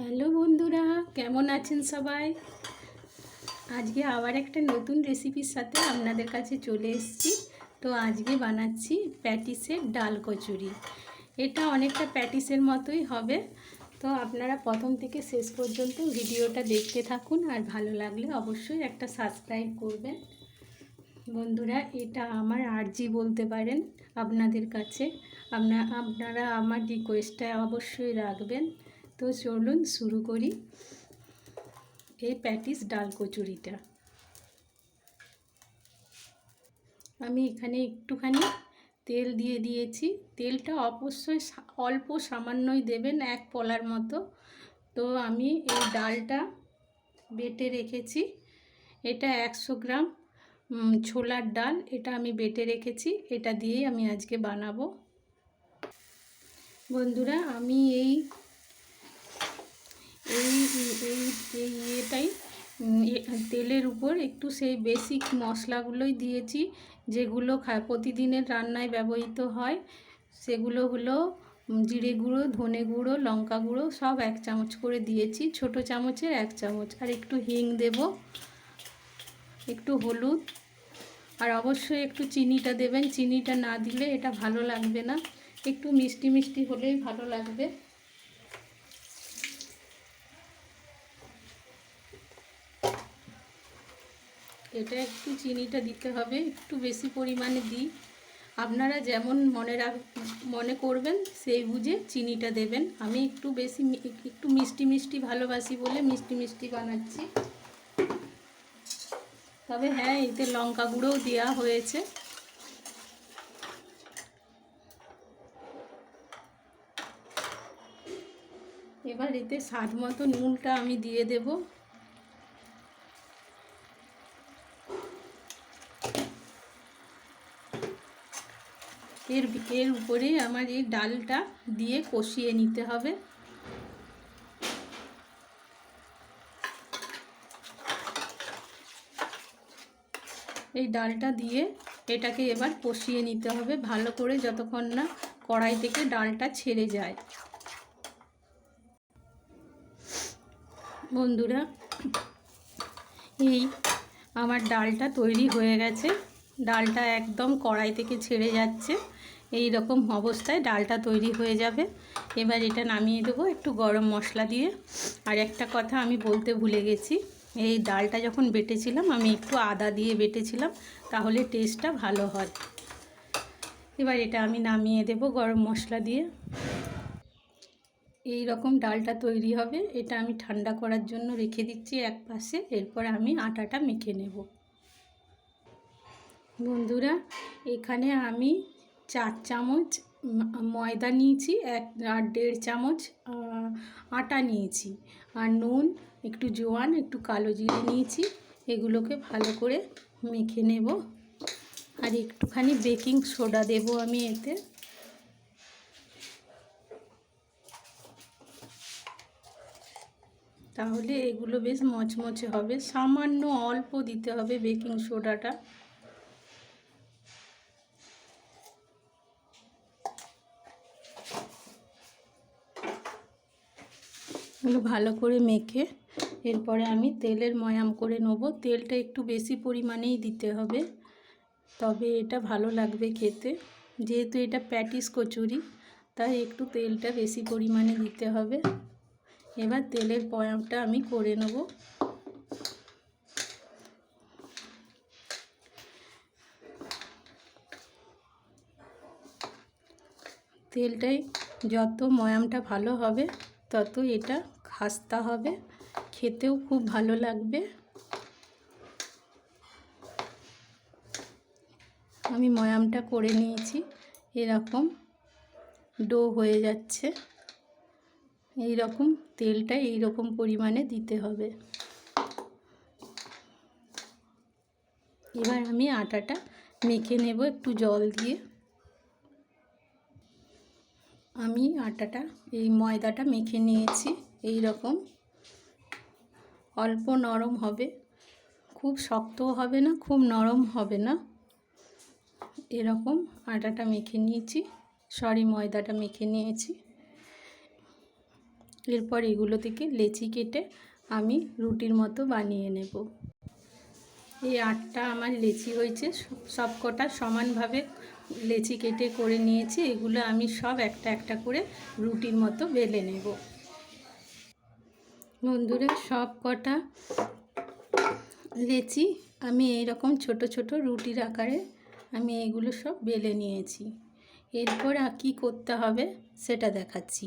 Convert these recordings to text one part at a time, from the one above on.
Hello বন্ধুরা, কেমন আছেন সবাই? আজকে আবার একটা নতুন রেসিপির সাথে আপনাদের কাছে চলে এসেছি। তো আজকে বানাচ্ছি প্যাটিসের ডাল কচুরি। এটা অনেকটা প্যাটিসের মতোই হবে। তো আপনারা প্রথম থেকে শেষ পর্যন্ত ভিডিওটা দেখতে থাকুন আর ভালো লাগলে অবশ্যই একটা সাবস্ক্রাইব করবেন। বন্ধুরা, এটা আমার আর্জি বলতে পারেন আপনাদের কাছে। আপনা আপনারা আমার রিকোয়েস্টটা অবশ্যই রাখবেন। তো চলুন শুরু করি এই প্যাটিস ডাল কচুরিটা। আমি এখানে একটুখানি তেল দিয়ে দিয়েছি। তেলটা অবশ্যই অল্প সামান্যই দেবেন এক পলার মতো। তো আমি এই ডালটা বেটে রেখেছি। এটা একশো গ্রাম ছোলার ডাল। এটা আমি বেটে রেখেছি। এটা দিয়েই আমি আজকে বানাবো। বন্ধুরা, আমি এই এই এই এই ইয়েটাই তেলের উপর একটু সেই বেসিক মশলাগুলোই দিয়েছি, যেগুলো খা, প্রতিদিনের রান্নায় ব্যবহৃত হয়। সেগুলো হলো জিরে গুঁড়ো, ধনে গুঁড়ো, লঙ্কা গুঁড়ো, সব এক চামচ করে দিয়েছি। ছোট চামচের এক চামচ। আর একটু হিং দেব, একটু হলুদ, আর অবশ্যই একটু চিনিটা দেবেন। চিনিটা না দিলে এটা ভালো লাগবে না। একটু মিষ্টি মিষ্টি হলেই ভালো লাগবে। এটা একটু চিনিটা দিতে হবে, একটু বেশি পরিমাণে দিই। আপনারা যেমন মনে রাখ, মনে করবেন সেই বুঝে চিনিটা দেবেন। আমি একটু বেশি একটু মিষ্টি মিষ্টি ভালোবাসি বলে মিষ্টি মিষ্টি বানাচ্ছি। তবে হ্যাঁ এতে লঙ্কা গুঁড়োও দেওয়া হয়েছে। এবার এতে স্বাদ মতো নুনটা আমি দিয়ে দেবো। এর এর উপরে আমার এই ডালটা দিয়ে কষিয়ে নিতে হবে। এই ডালটা দিয়ে এটাকে এবার কষিয়ে নিতে হবে ভালো করে যতক্ষণ না কড়াই থেকে ডালটা ছেড়ে যায়। বন্ধুরা, এই আমার ডালটা তৈরি হয়ে গেছে। ডালটা একদম কড়াই থেকে ছেড়ে যাচ্ছে। এই রকম অবস্থায় ডালটা তৈরি হয়ে যাবে। এবার এটা নামিয়ে দেবো একটু গরম মশলা দিয়ে। আর একটা কথা আমি বলতে ভুলে গেছি, এই ডালটা যখন বেটেছিলাম আমি একটু আদা দিয়ে বেটেছিলাম, তাহলে টেস্টটা ভালো হয়। এবার এটা আমি নামিয়ে দেবো গরম মশলা দিয়ে। এই রকম ডালটা তৈরি হবে, এটা আমি ঠান্ডা করার জন্য রেখে দিচ্ছি এক পাশে, এরপর আমি আটাটা মেখে নেব। বন্ধুরা, এখানে আমি চার চামচ ময়দা নিয়েছি, এক আর দেড় চামচ আটা নিয়েছি। আর নুন, একটু জোয়ান, একটু কালো জিরে নিয়েছি। এগুলোকে ভালো করে মেখে নেব। আর একটুখানি বেকিং সোডা দেব আমি এতে। তাহলে এগুলো বেশ মচমচে হবে। সামান্য অল্প দিতে হবে বেকিং সোডাটা। এগুলো ভালো করে মেখে এরপরে আমি তেলের ময়াম করে নেব। তেলটা একটু বেশি পরিমাণেই দিতে হবে, তবে এটা ভালো লাগবে খেতে। যেহেতু এটা প্যাটিস কচুরি, তাই একটু তেলটা বেশি পরিমাণে দিতে হবে। এবার তেলের ময়ামটা আমি করে নেব। তেলটাই যত ময়ামটা ভালো হবে, তত এটা খাস্তা হবে। খেতেও খুব ভালো লাগবে। আমি ময়ামটা করে নিয়েছি। এরকম ডো হয়ে যাচ্ছে। এই রকম তেলটা এই রকম পরিমাণে দিতে হবে। এবার আমি আটাটা মেখে নেব একটু জল দিয়ে। আমি আটাটা, এই ময়দাটা মেখে নিয়েছি। এই রকম অল্প নরম হবে। খুব শক্তও হবে না, খুব নরম হবে না। এরকম আটাটা মেখে নিয়েছি। সরি, ময়দাটা মেখে নিয়েছি। এরপর এগুলো থেকে লেচি কেটে আমি রুটির মতো বানিয়ে নেব। এই আটটা আমার লেচি হয়েছে। সব কটা সমানভাবে লেচি কেটে করে নিয়েছি। এগুলো আমি সব একটা একটা করে রুটির মতো বেলে নেব। বন্ধুরা, সব কটা লেচি আমি এইরকম ছোট ছোট রুটির আকারে আমি এগুলো সব বেলে নিয়েছি। এরপর কী করতে হবে সেটা দেখাচ্ছি।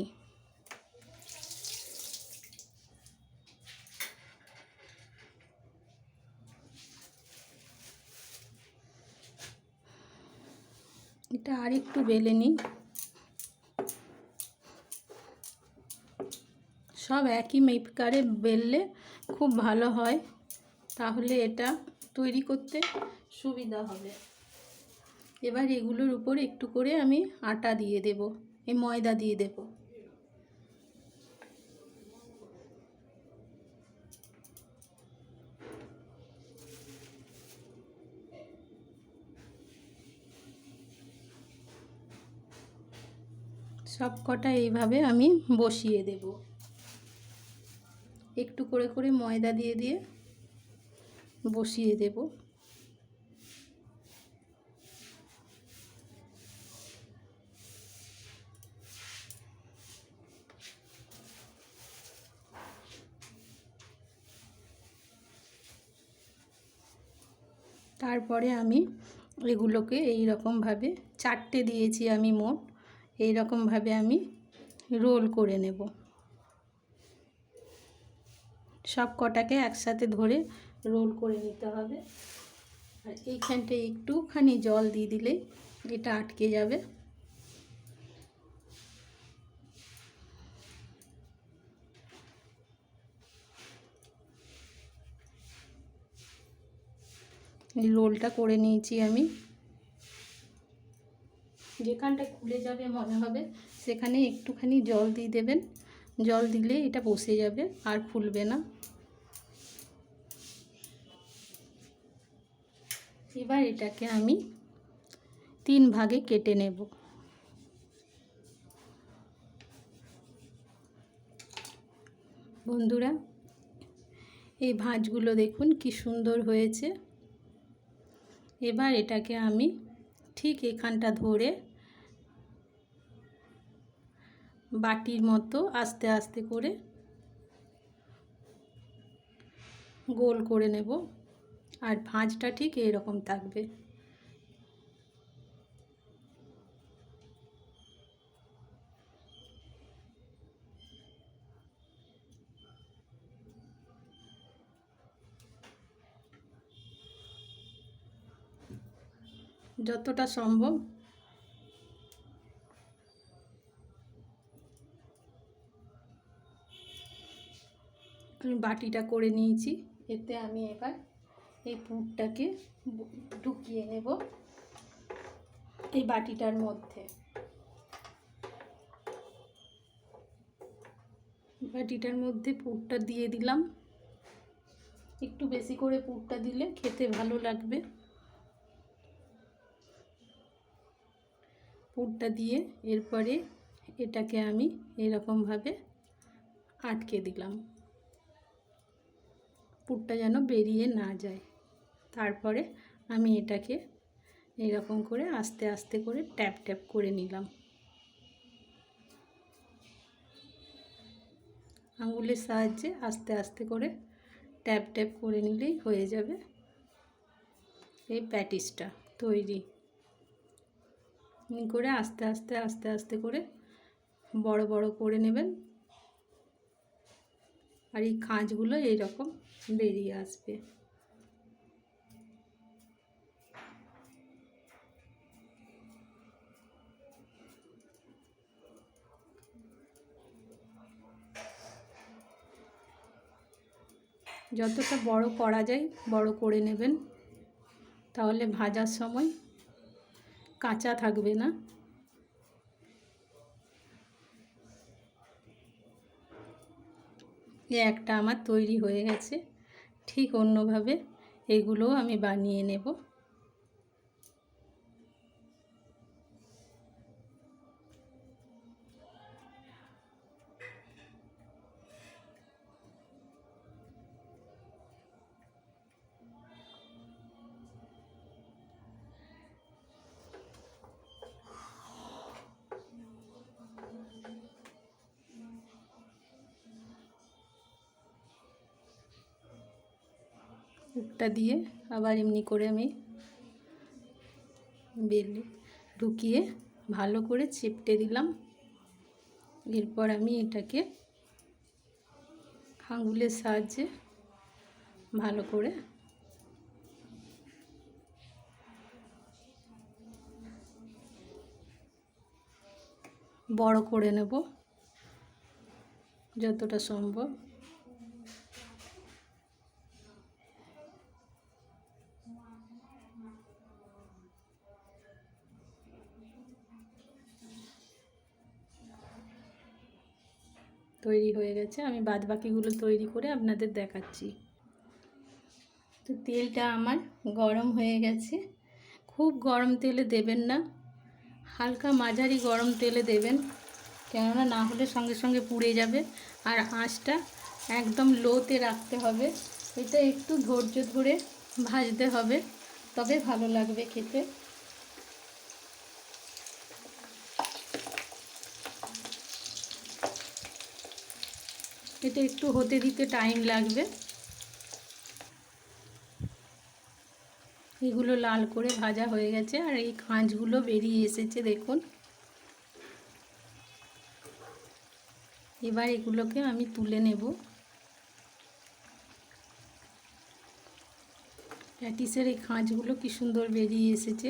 এটা আর একটু বেলে নিই। সব একই মেপকারে বেললে খুব ভালো হয়। তাহলে এটা তৈরি করতে সুবিধা হবে। এবার এগুলোর উপর একটু করে আমি আটা দিয়ে দেব, এই ময়দা দিয়ে দেব। সব কটা এইভাবে আমি বসিয়ে দেব। একটু করে করে ময়দা দিয়ে দিয়ে বসিয়ে দেব। তারপরে আমি এগুলোকে এই রকমভাবে চারটে দিয়েছি আমি মোট এই রকমভাবে আমি রোল করে নেব। সব কটাকে একসাথে ধরে রোল করে নিতে হবে। আর এইখানটায় একটুখানি জল দিয়ে দিলেই এটা আটকে যাবে। রোলটা করে নিয়েছি আমি। যেখানটা খুলে যাবে মনে হবে সেখানে একটুখানি জল দিয়ে দেবেন। জল দিলে এটা বসে যাবে আর ফুলবে না। এবার এটাকে আমি তিন ভাগে কেটে নেব। বন্ধুরা, এই ভাঁজগুলো দেখুন কি সুন্দর হয়েছে। এবার এটাকে আমি ঠিক এখানটা ধরে বাটির মতো আস্তে আস্তে করে গোল করে নেব। আর ভাঁজটা ঠিক এরকম থাকবে। যতটা সম্ভব। আমি বাটিটা করে নিয়েছি এতে আমি এবার এই পুরটাকে ঢুকিয়ে নেব এই বাটিটার মধ্যে। বাটিটার মধ্যে পুরটা দিয়ে দিলাম। একটু বেশি করে পুরটা দিলে খেতে ভালো লাগবে। পুরটা দিয়ে এরপরে এটাকে আমি এরকমভাবে আটকে দিলাম। পুরটা যেন বেরিয়ে না যায়। তারপরে আমি এটাকে এরকম করে আস্তে আস্তে করে ট্যাপ ট্যাপ করে নিলাম। আঙুলের সাহায্যে আস্তে আস্তে করে ট্যাপ ট্যাপ করে নিলেই হয়ে যাবে এই প্যাটিসটা তৈরি। করে আস্তে আস্তে আস্তে আস্তে করে বড় বড় করে নেবেন আর এই খাঁজগুলো এইরকম বেরিয়ে আসবে। যতটা বড় করা যায়, বড় করে নেবেন। তাহলে ভাজার সময় কাঁচা থাকবে না। এ একটা আমার তৈরি হয়ে গেছে। ঠিক অন্যভাবে এগুলোও আমি বানিয়ে নেব। উপটা দিয়ে আবার এমনি করে আমি বেলে ঢুকিয়ে ভালো করে চেপটে দিলাম। এরপর আমি এটাকে আঙুলের সাহায্যে ভালো করে বড় করে নেব যতটা সম্ভব। তৈরি হয়ে গেছে। আমি বাদ বাকিগুলো তৈরি করে আপনাদের দেখাচ্ছি। তো তেলটা আমার গরম হয়ে গেছে। খুব গরম তেলে দেবেন না। হালকা মাঝারি গরম তেলে দেবেন। কেননা না হলে সঙ্গে সঙ্গে পুড়ে যাবে। আর আঁচটা একদম লোতে রাখতে হবে। এটা একটু ধৈর্য ধরে ভাজতে হবে। তবে ভালো লাগবে খেতে। এটা একটু হতে দিতে টাইম লাগবে। এগুলো লাল করে ভাজা হয়ে গেছে আর এই খাঁজগুলো বেরিয়ে এসেছে, দেখুন। এবার এগুলোকে আমি তুলে নেব। প্যাটিসের এই খাঁজগুলো কি সুন্দর বেরিয়ে এসেছে।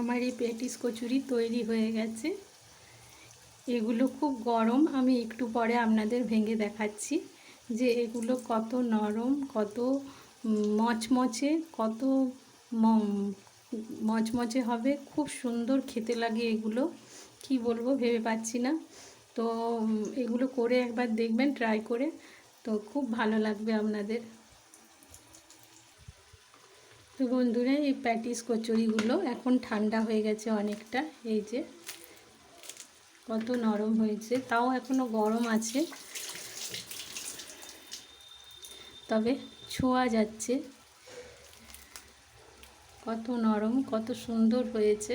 আমার এই প্যাটিস কচুরি তৈরি হয়ে গেছে। এগুলো খুব গরম, আমি একটু পরে আপনাদের ভেঙে দেখাচ্ছি যে এগুলো কত নরম, কত মচমচে কত মচমচে হবে, খুব সুন্দর খেতে লাগে এগুলো। কি বলব, ভেবে পাচ্ছি না। তো এগুলো করে একবার দেখবেন ট্রাই করে। তো, খুব ভালো লাগবে আপনাদের। তো বন্ধুরা, এই প্যাটিস কচুরিগুলো এখন ঠান্ডা হয়ে গেছে অনেকটা, এই যে কত নরম হয়েছে, তাও এখনও গরম আছে। তবে ছোঁয়া যাচ্ছে। কত নরম, কত সুন্দর হয়েছে।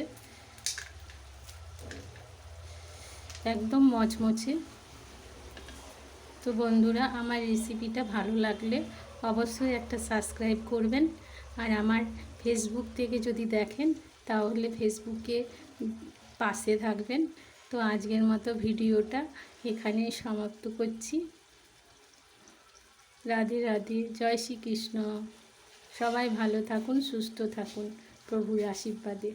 একদম মচমচে। তো বন্ধুরা, আমার রেসিপিটা ভালো লাগলে অবশ্যই একটা সাবস্ক্রাইব করবেন। আর আমার ফেসবুক থেকে যদি দেখেন, তাহলে ফেসবুকে পাশে থাকবেন। তো আজকের মতো ভিডিওটা এখানেই সমাপ্ত করছি। রাধে রাধে, জয় শ্রীকৃষ্ণ। সবাই ভালো থাকুন, সুস্থ থাকুন। প্রভুর আশীর্বাদে।